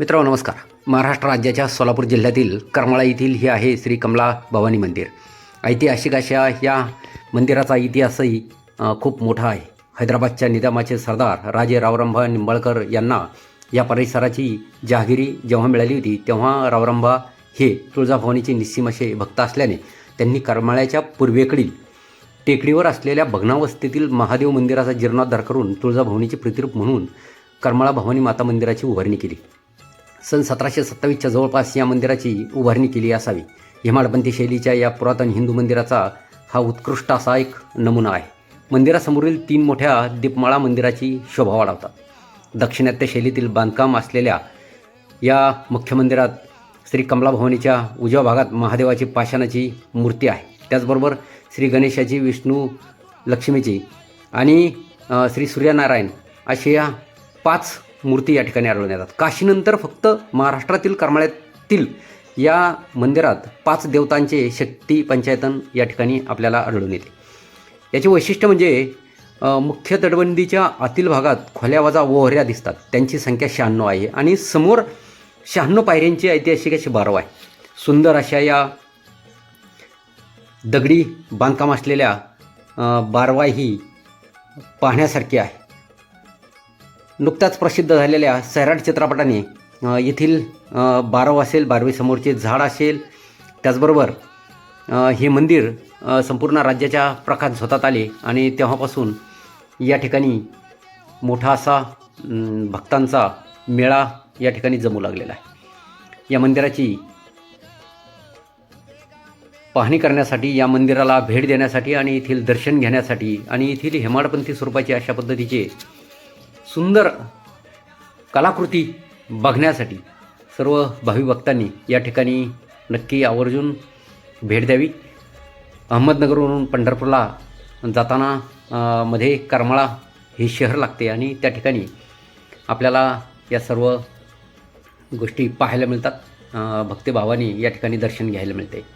मित्रांनो नमस्कार. महाराष्ट्र राज्याच्या सोलापूर जिल्ह्यातील करमाळा येथील हे आहे श्री कमला भवानी मंदिर. ऐतिहासिक अशा या मंदिराचा इतिहासही खूप मोठा आहे. हैदराबादच्या निजामाचे सरदार राजे रावरंभा निंबाळकर यांना या परिसराची जहागिरी जेव्हा मिळाली होती तेव्हा रावरंभा हे तुळजाभवानीचे निस्सीम असे भक्त असल्याने त्यांनी करमाळ्याच्या पूर्वेकडील टेकडीवर असलेल्या भग्नावस्थेतील महादेव मंदिराचा जीर्णोद्धार करून तुळजाभवानीचे प्रतिरूप म्हणून करमाळा भवानी माता मंदिराची उभारणी केली. सन सतराशे सत्तावीसच्या जवळपास या मंदिराची उभारणी केली असावी. हेमाडपंथी शैलीच्या या पुरातन हिंदू मंदिराचा हा उत्कृष्ट असा एक नमुना आहे. मंदिरासमोरील तीन मोठ्या दीपमाळा मंदिराची शोभा वाढवतात. दक्षिणात्य शैलीतील बांधकाम असलेल्या या मुख्य मंदिरात श्री कमलाभवानीच्या उजव्या भागात महादेवाची पाषाणाची मूर्ती आहे. त्याचबरोबर श्री गणेशाची विष्णू लक्ष्मीची आणि श्री सूर्यनारायण अशा या पाच मूर्ती या ठिकाणी आढळून येतात. काशीनंतर फक्त महाराष्ट्रातील करमाळ्यातील या मंदिरात पाच देवतांचे शक्ती पंचायतन या ठिकाणी आपल्याला आढळून येते. याचे वैशिष्ट्य म्हणजे मुख्य तटबंदीच्या आतील भागात खोल्यावाजा ओहऱ्या दिसतात. त्यांची संख्या शहाण्णव आहे आणि समोर शहाण्णव पायऱ्यांची ऐतिहासिक अशी बारव आहे. सुंदर अशा या दगडी बांधकाम असलेल्या बारवाही बारवाई ही पाहण्यासारखी आहे. नुकताच प्रसिद्ध झालेल्या सैराट चित्रपटाने येथील बारव असेल बारवीसमोरचे झाड असेल त्याचबरोबर हे मंदिर संपूर्ण राज्याच्या प्रकाश झोतात आले आणि तेव्हापासून या ठिकाणी मोठा असा भक्तांचा मेळा या ठिकाणी जमू लागलेला आहे. या मंदिराची पाहणी करण्यासाठी या मंदिराला भेट देण्यासाठी आणि येथील दर्शन घेण्यासाठी आणि येथील हेमाडपंथी स्वरूपाची अशा पद्धतीचे सुंदर कलाकृती बघण्यासाठी सर्व भावी भक्तांनी या ठिकाणी नक्की आवर्जून भेट द्यावी. अहमदनगरवरून पंढरपूरला जाताना मध्ये करमाळा हे शहर लागते आणि त्या ठिकाणी आपल्याला या सर्व गोष्टी पाहायला मिळतात. अ, भक्तिभावाने या ठिकाणी दर्शन घ्यायला मिळते.